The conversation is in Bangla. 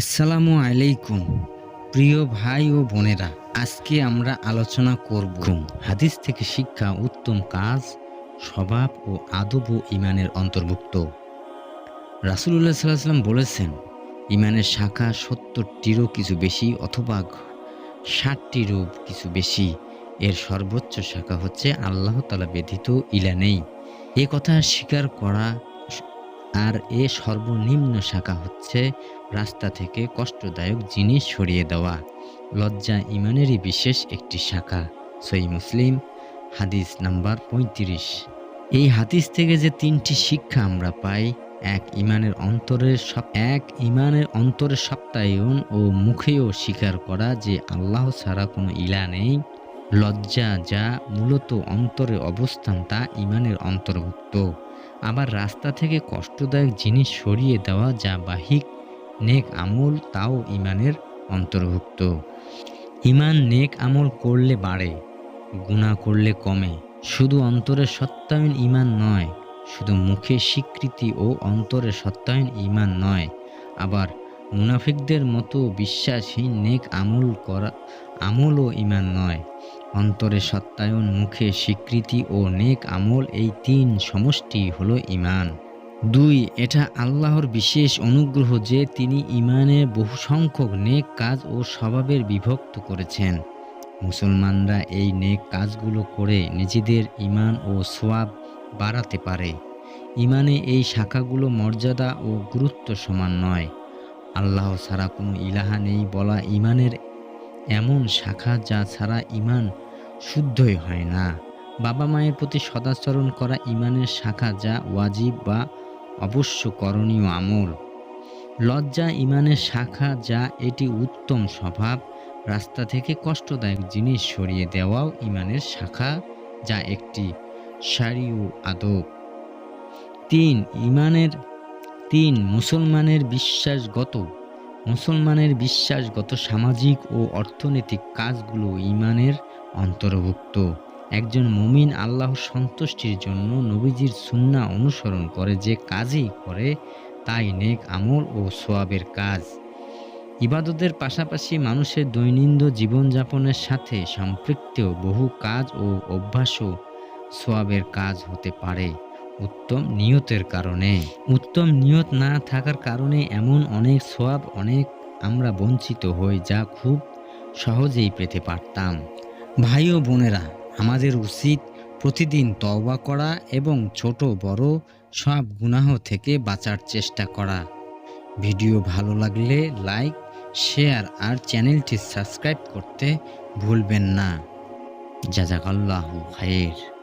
আসসালামু আলাইকুম, প্রিয় ভাই ও বোনেরা। আজকে আমরা আলোচনা করব হাদিস থেকে শিক্ষা, উত্তম কাজ, স্বভাব ও আদব ও ইমানের অন্তর্ভুক্ত। রাসুলুল্লাহ সাল্লাম বলেছেন, ইমানের শাখা সত্তরটিরও কিছু বেশি অথবা ষাটটিরও কিছু বেশি। এর সর্বোচ্চ শাখা হচ্ছে আল্লাহ তালা ব্যতীত ইলা নেই। এ কথা স্বীকার করা আর এ সর্বনিম্ন শাখা হচ্ছে রাস্তা থেকে কষ্টদায়ক জিনিস সরিয়ে দেওয়া। লজ্জা ইমানেরই বিশেষ একটি শাখা, সই মুসলিম, হাদিস নাম্বার পঁয়ত্রিশ। এই হাদিস থেকে যে তিনটি শিক্ষা আমরা পাই, এক ইমানের অন্তরের সব, এক ইমানের অন্তরের সপ্তায়ন ও মুখেও স্বীকার করা যে আল্লাহ ছাড়া কোনো ইলা নেই। লজ্জা যা মূলত অন্তরে অবস্থান, তা ইমানের অন্তর্ভুক্ত। আবার রাস্তা থেকে কষ্টদায়ক জিনিস সরিয়ে দেওয়া যা বাহিক নেক আমল তাও ইমানের অন্তর্ভুক্ত। ইমান নেক আমল করলে বাড়ে গুণা করলে কমে। শুধু অন্তরের সত্যায়ন ইমান নয়, শুধু মুখে স্বীকৃতি ও অন্তরের সত্যায়ন ইমান নয়, আবার মুনাফিকদের মতো বিশ্বাসহীন নেক আমল করা, আমলও ইমান নয়। অন্তরে সত্যায়ন, মুখে স্বীকৃতি ও নেক আমল এই তিন সমষ্টি হলো ইমান দুই, এটা আল্লাহর বিশেষ অনুগ্রহ যে তিনি ইমানের বহু সংখ্যক নেক কাজ ও স্বভাবের বিভক্ত করেছেন। মুসলমানরা এই নেক কাজগুলো করে নিজেদের ইমান ও সোয়াব বাড়াতে পারে। ইমানে এই শাখাগুলো মর্যাদা ও গুরুত্ব সমান নয়। আল্লাহ ছাড়া কোনো ইলাহা নেই বলা ইমানের এমন শাখা যা ছাড়া ইমান শুদ্ধই হয় না। বাবা মায়ের প্রতি সদাচরণ করা ইমানের শাখা যা ওয়াজিব বা অবশ্য করণীয় আমল। লজ্জা ইমানের শাখা যা এটি উত্তম স্বভাব, রাস্তা থেকে কষ্টদায়ক জিনিস সরিয়ে দেওয়াও ইমানের শাখা যা একটি সারিউ আদব। তিন ইমানের তিন, মুসলমানের বিশ্বাসগত মুসলমানের বিশ্বাসগত সামাজিক ও অর্থনৈতিক কাজগুলো ইমানের অন্তর্ভুক্ত। একজন মুমিন আল্লাহর সন্তুষ্টির জন্য নবীজির সুন্না অনুসরণ করে যে কাজই করে, তাই নেক আমল ও সোয়াবের কাজ। ইবাদতের পাশাপাশি মানুষের দৈনন্দিন জীবনযাপনের সাথে সম্পৃক্ত বহু কাজ ও অভ্যাসও সোয়াবের কাজ হতে পারে। উত্তম নিয়তের কারণে। উত্তম নিয়ত না থাকার কারণে এমন অনেক সোয়াব অনেক আমরা বঞ্চিত হই যা খুব সহজেই পেতে পারতাম। ভাই ও বোনেরা, আমাদের উচিত প্রতিদিন তওবা করা এবং ছোট, বড় সব গুনাহ থেকে বাঁচার চেষ্টা করা। ভিডিও ভালো লাগলে লাইক, শেয়ার আর চ্যানেলটি সাবস্ক্রাইব করতে ভুলবেন না। জাজাকাল্লাহু খায়ের